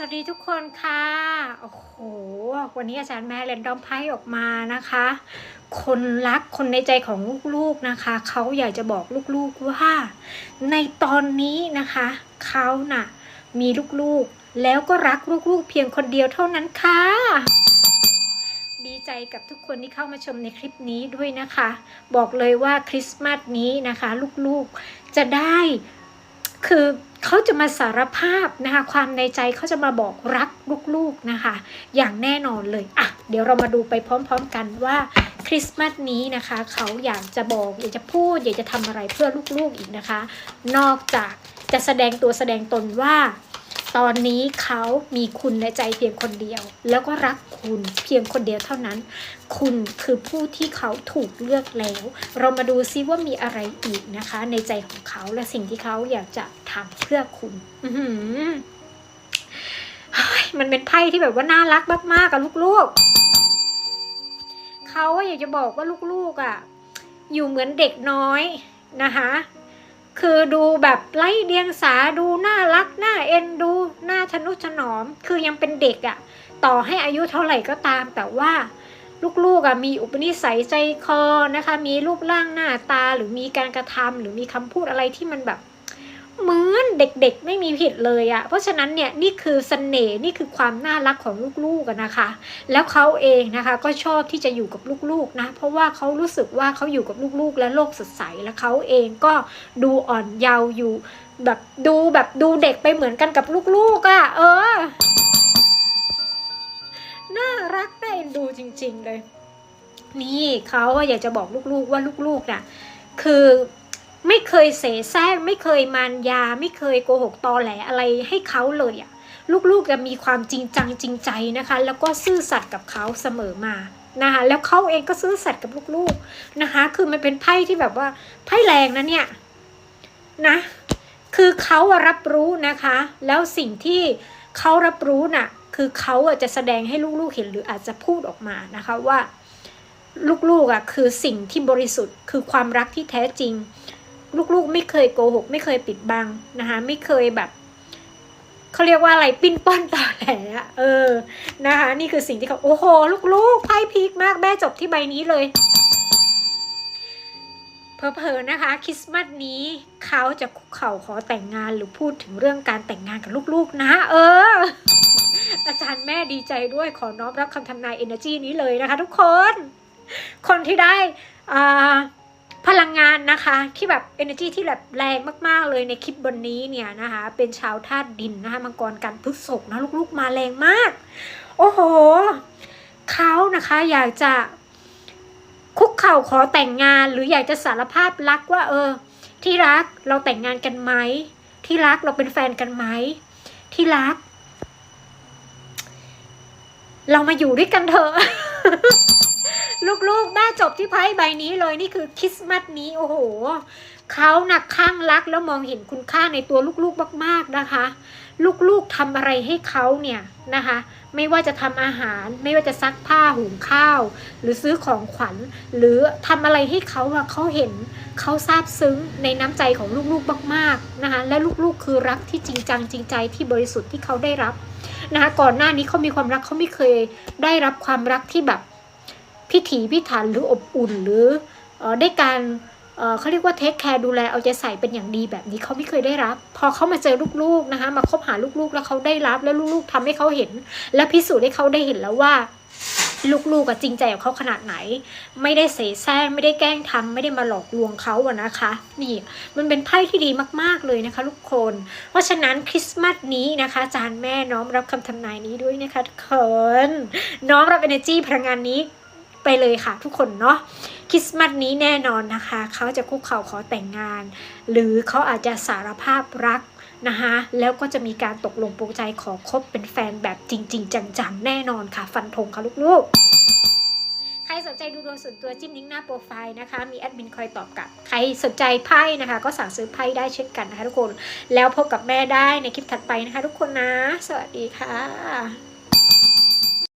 สวัสดีทุกคนค่ะ โอ้โห วันนี้อาจารย์แม่เรนดอมไพ่ออกมานะคะ คนรักคนในใจของลูกๆนะคะ เขาอยากจะบอกลูกๆว่า ในตอนนี้นะคะ เขาน่ะมีลูกๆ แล้วก็รักลูกๆ เพียงคนเดียวเท่านั้นค่ะ ดีใจกับทุกคนที่เข้ามาชมในคลิปนี้ด้วยนะคะ บอกเลยว่าคริสต์มาสนี้นะคะ ลูกๆ จะได้คือ เขาจะมาสารภาพนะคะความในใจเขาจะมาบอกรักลูกๆนะคะ อย่างแน่นอนเลยอะเดี๋ยวเรามาดูไปพร้อมๆกันว่าคริสต์มาสนี้นะคะเขาอยากจะบอกอยากจะพูด อยากจะทำอะไรเพื่อลูกๆอีกนะคะ นอกจากจะแสดงตัวแสดงตนว่า ตอนนี้เขามีคุณในใจเพียงคนเดียว แล้วก็รักคุณเพียงคนเดียวเท่านั้น คุณคือผู้ที่เขาถูกเลือกแล้ว เรามาดูซิว่ามีอะไรอีกนะคะ ในใจของเขาและสิ่งที่เขาอยากจะทำเพื่อคุณมันเป็นไพ่ที่แบบว่าน่ารักมากๆกับลูกๆ เขาอยากจะบอกว่าลูกๆอะอยู่เหมือนเด็กน้อยนะคะ คือดูแบบไร้เดียงสาดูน่ารักน่าเอ็นดูน่าทนุถนอม คือยังเป็นเด็กอะต่อให้อายุเท่าไหร่ก็ตาม แต่ว่าลูกๆอะมีอุปนิสัยใจคอนะคะ มีรูปร่างหน้าตาหรือมีการกระทำหรือมีคำพูดอะไรที่มันแบบ เหมือนเด็กๆ ไม่มีผิดเลยอะ่ะเพราะฉะนั้นเนี่ยนี่คือเสน่ห์นี่คือความน่ารักของลูกๆอะนะคะ แล้วเขาเองนะคะก็ชอบที่จะอยู่กับลูกๆนะเพราะว่าเขารู้สึกว่าเขาอยู่กับลูกๆ และโลกสดใสแล้วเขาเองก็ดูอ่อนเยาว์อยู่ แบบดูแบบดูเด็กไปเหมือนกันกับลูกๆอะ่ะ เออ น่ารักน่าเอ็นดูจริง ๆเลย นี่เขาอยากจะบอกลูกๆว่าลูกๆน่ะคือ ไม่เคยเสแสร้งไม่เคยมารยา ไม่เคยโกหกตอแหลอะไรให้เขาเลยอะลูกๆจะมีความจริงจังจริงใจนะคะ แล้วก็ซื่อสัตย์กับเขาเสมอมานะคะแล้วเขาเองก็ซื่อสัตย์กับลูกๆนะคะ คือมันเป็นไพ่ที่แบบว่าไพ่แรงนะเนี่ยนะ คือเขารับรู้นะคะ แล้วสิ่งที่เขารับรู้น่ะคือเขาจะแสดงให้ลูกๆเห็นหรืออาจจะพูดออกมานะคะว่า ลูกๆอะคือสิ่งที่บริสุทธิ์คือความรักที่แท้จริง ลูกๆ ไม่เคยโกหก ไม่เคยปิดบังนะคะ ไม่เคยแบบเขาเรียกว่าอะไรปิ้นป้อนต่อแหลอะเออนะคะ นี่คือสิ่งที่เขาโอ้โห ลูกๆไพ่พีคมากแม่จบที่ใบนี้เลยเพอเพอๆนะคะคริสต์มาสนี้เขาจะคุกเข่าขอแต่งงานหรือพูดถึงเรื่องการแต่งงานกับลูกๆ นะ เออ อาจารย์แม่ดีใจด้วยขอน้อมรับคำทำนาย energy นี้เลยนะคะทุกคน คนที่ได้อ่า พลังงานนะคะที่แบบ energy ที่แบบแรงมากๆเลยในคลิปบนนี้เนี่ยนะคะ เป็นชาวธาตุดินนะคะมังกรกันพฤษภนะลูกๆมาแรงมาก โอ้โหเขานะคะอยากจะคุกเข่าขอแต่งงานหรืออยากจะสารภาพรักว่า เออ ที่รักเราแต่งงานกันไหมที่รักเราเป็นแฟนกันไหมที่รัก เรามาอยู่ด้วยกันเถอะ ลูกๆแม่จบที่ไพ่ใบนี้เลยนี่คือคริสต์มาสนี้โอ้โหเขาหนักข้างรักแล้วมองเห็นคุณค่าในตัวลูกๆมาก ๆนะคะ ลูกๆทำอะไรให้เขาเนี่ยนะคะ ไม่ว่าจะทำอาหาร ไม่ว่าจะซักผ้าหุงข้าว หรือซื้อของขวัญ หรือทำอะไรให้เขาอะเขาเห็นเขาซาบซึ้งในน้ำใจของลูกๆมากๆนะคะและลูกๆคือรักที่จริงจังจริงใจที่บริสุทธิ์ที่เขาได้รับนะคะก่อนหน้านี้เขามีความรักเขาไม่เคยได้รับความรักที่แบบ พิถีพิถันหรืออบอุ่นหรืออได้การเขาเรียกว่าเทคแคร์ดูแลเอาใจใส่เป็นอย่างดีแบบนี้เขาไม่เคยได้รับ พอเขามาเจอลูกๆนะคะมาคบหาลูกๆ แล้วเขาได้รับแล้วลูกๆทำให้เขาเห็น และพิสูจน์ให้เขาได้เห็นแล้วว่าลูกๆอะจริงใจกับเขาขนาดไหน ไม่ได้เสแสร้งไม่ได้แกล้งทำไม่ได้มาหลอกลวงเขาอะนะคะ นี่มันเป็นไพ่ที่ดีมากๆเลยนะคะทุกคน เพราะฉะนั้นคริสต์มาสนี้นะคะอาจารย์แม่น้อมรับคำทำนายนี้ด้วยนะคะทุกคนน้อมรับ energy พลังงานนี้ ไปเลยค่ะทุกคนเนาะคริสต์มาสนี้แน่นอนนะคะ เขาจะคุกเข่าขอแต่งงาน หรือเขาอาจจะสารภาพรักนะคะแล้วก็จะมีการตกลงปรงใจขอคบเป็นแฟนแบบจริง ๆ จังๆ แน่นอนค่ะ ฟันธงค่ะลูกๆใครสนใจดูดวงส่วนตัวจิ้มลิงก์หน้าโปรไฟล์นะคะ มีแอดมินคอยตอบกลับ ใครสนใจไพ่นะคะ ก็สั่งซื้อไพ่ได้เช่นกันนะคะทุกคน แล้วพบกับแม่ได้ในคลิปถัดไปนะคะทุกคนนะ สวัสดีค่ะ